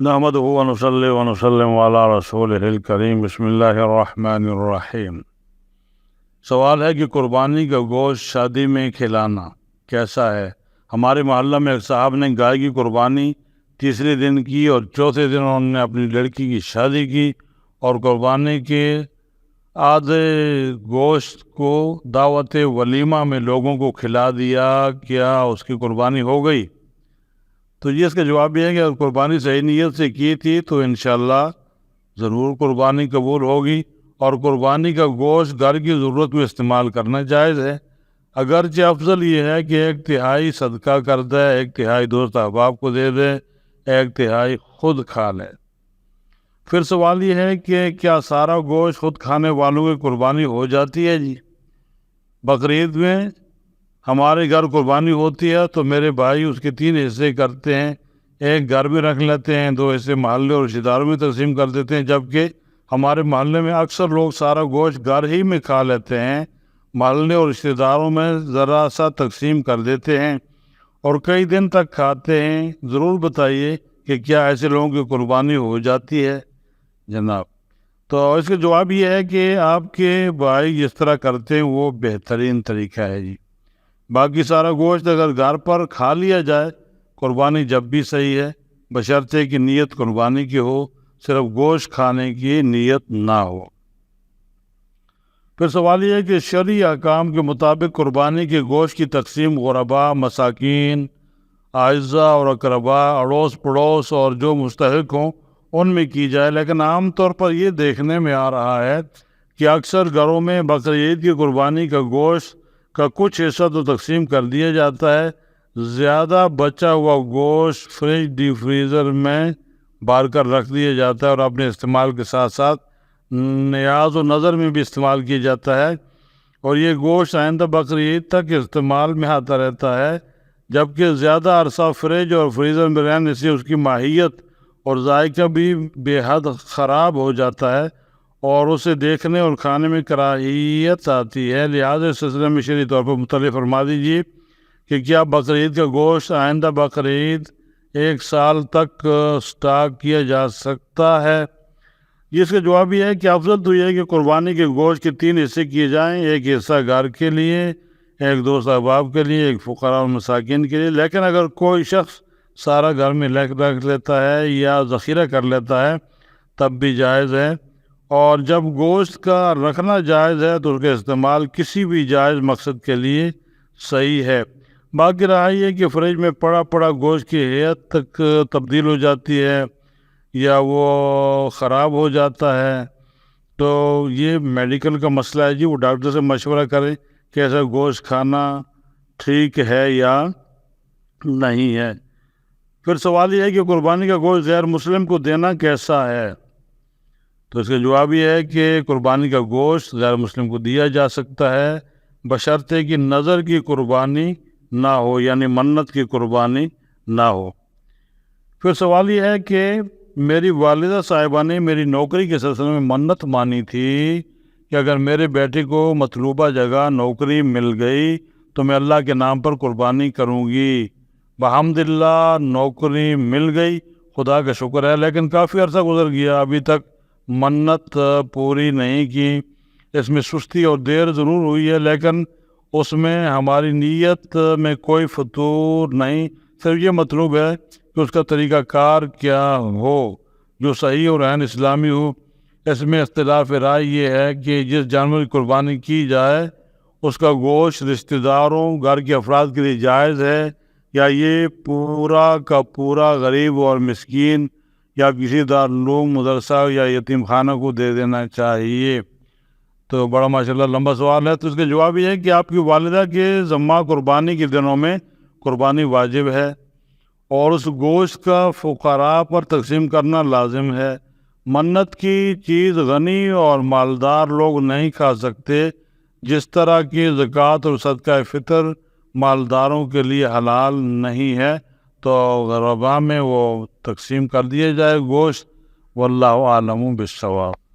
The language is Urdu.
نحمد ونصلی ونسلم علی رسول الکریم بسم اللہ الرحمن الرحیم سوال ہے کہ قربانی کا گوشت شادی میں کھلانا کیسا ہے؟ ہمارے محلہ میں ایک صاحب نے گائے کی قربانی تیسرے دن کی اور چوتھے دن انہوں نے اپنی لڑکی کی شادی کی اور قربانی کے آدھے گوشت کو دعوت ولیمہ میں لوگوں کو کھلا دیا، کیا اس کی قربانی ہو گئی؟ تو یہ اس کا جواب یہ ہے کہ اگر قربانی صحیح نیت سے کی تھی تو انشاءاللہ ضرور قربانی قبول ہوگی اور قربانی کا گوشت گھر کی ضرورت میں استعمال کرنا جائز ہے۔ اگرچہ افضل یہ ہے کہ ایک تہائی صدقہ کر دے، ایک تہائی دوست احباب کو دے دے، ایک تہائی خود کھا لے۔ پھر سوال یہ ہے کہ کیا سارا گوشت خود کھانے والوں کی قربانی ہو جاتی ہے؟ جی بقرعید میں ہمارے گھر قربانی ہوتی ہے تو میرے بھائی اس کے تین حصے کرتے ہیں۔ ایک گھر میں رکھ لیتے ہیں، دو حصے محلے اور رشتے داروں میں تقسیم کر دیتے ہیں، جبکہ ہمارے محلے میں اکثر لوگ سارا گوشت گھر ہی میں کھا لیتے ہیں۔ محلے اور رشتے داروں میں ذرا سا تقسیم کر دیتے ہیں اور کئی دن تک کھاتے ہیں۔ ضرور بتائیے کہ کیا ایسے لوگوں کی قربانی ہو جاتی ہے؟ جناب، تو اس کا جواب یہ ہے کہ آپ کے بھائی جس طرح کرتے ہیں، وہ بہترین طریقہ ہے۔ جی۔ باقی سارا گوشت اگر گھر پر کھا لیا جائے، قربانی جب بھی صحیح ہے، بشرطے کی نیت قربانی کی ہو، صرف گوشت کھانے کی نیت نہ ہو۔ پھر سوال یہ ہے کہ شرعی احکام کے مطابق قربانی کے گوشت کی تقسیم غربا مساکین اعضاء اور اقربا اڑوس پڑوس اور جو مستحق ہوں، ان میں کی جائے۔ لیکن عام طور پر یہ دیکھنے میں آ رہا ہے کہ اکثر گھروں میں بقرعید کی قربانی کا گوشت کا کچھ حصہ تو تقسیم کر دیا جاتا ہے۔ زیادہ بچا ہوا گوشت فریج ڈی فریزر میں بار کر رکھ دیا جاتا ہے اور اپنے استعمال کے ساتھ ساتھ نیاز و نظر میں بھی استعمال کیا جاتا ہے۔ اور یہ گوشت آئندہ بقرعید تک استعمال میں آتا رہتا ہے، جبکہ زیادہ عرصہ فریج اور فریزر میں رہنے سے اس کی ماہیت اور ذائقہ بھی بے حد خراب ہو جاتا ہے۔ اور اسے دیکھنے اور کھانے میں کراہیت آتی ہے۔ لہٰذا سلسلے میں شری طور پر مختلف فرما دیجیے کہ کیا بقرعید کا گوشت آئندہ بقرعید ایک سال تک سٹاک کیا جا سکتا ہے؟ جس کا جواب یہ ہے کہ افضل تو یہ ہے کہ قربانی کے گوشت کے تین حصے کیے جائیں، ایک حصہ گھر کے لیے، ایک دوست احباب کے لیے، ایک فقراء اور مساکین کے لیے۔ لیکن اگر کوئی شخص سارا گھر میں لکھ رکھ لیتا ہے یا ذخیرہ کر لیتا ہے، تب بھی جائز ہے۔ اور جب گوشت کا رکھنا جائز ہے تو اس کا استعمال کسی بھی جائز مقصد کے لیے صحیح ہے۔ باقی رہا یہ کہ فریج میں پڑا پڑا گوشت کی حیت تک تبدیل ہو جاتی ہے یا وہ خراب ہو جاتا ہے۔ تو یہ میڈیکل کا مسئلہ ہے جی وہ ڈاکٹر سے مشورہ کریں کہ ایسا گوشت کھانا ٹھیک ہے یا نہیں ہے۔ پھر سوال یہ ہے کہ قربانی کا گوشت غیر مسلم کو دینا کیسا ہے؟ تو اس کا جواب یہ ہے کہ قربانی کا گوشت غیر مسلم کو دیا جا سکتا ہے بشرطے کی نظر کی قربانی نہ ہو یعنی منت کی قربانی نہ ہو۔ پھر سوال یہ ہے کہ میری والدہ صاحبہ نے میری نوکری کے سلسلے میں منت مانی تھی کہ اگر میرے بیٹے کو مطلوبہ جگہ نوکری مل گئی تو میں اللہ کے نام پر قربانی کروں گی۔ بحمد اللہ نوکری مل گئی، خدا کا شکر ہے، لیکن کافی عرصہ گزر گیا، ابھی تک منت پوری نہیں کی۔ اس میں سستی اور دیر ضرور ہوئی ہے، لیکن اس میں ہماری نیت میں کوئی فطور نہیں۔ صرف یہ مطلوب ہے کہ اس کا طریقہ کار کیا ہو، جو صحیح اور عین اسلامی ہو۔ اس میں اختلاف رائے یہ ہے کہ جس جانور کی قربانی کی جائے، اس کا گوشت رشتہ داروں، گھر کے افراد کے لیے جائز ہے یا یہ پورا کا پورا غریب اور مسکین یا کسی دارالعلوم مدرسہ یا یتیم خانہ کو دے دینا چاہیے۔ تو بڑا ماشاء اللہ لمبا سوال ہے۔ تو اس کا جواب یہ ہے کہ آپ کی والدہ کے ذمہ قربانی کے دنوں میں قربانی واجب ہے اور اس گوشت کا فقراء پر تقسیم کرنا لازم ہے۔ منت کی چیز غنی اور مالدار لوگ نہیں کھا سکتے، جس طرح کی زکوٰۃ اور صدقہ فطر مالداروں کے لیے حلال نہیں ہے۔ تو غربا میں وہ تقسیم کر دیا جائے گوشت واللہ عالم بالصواب۔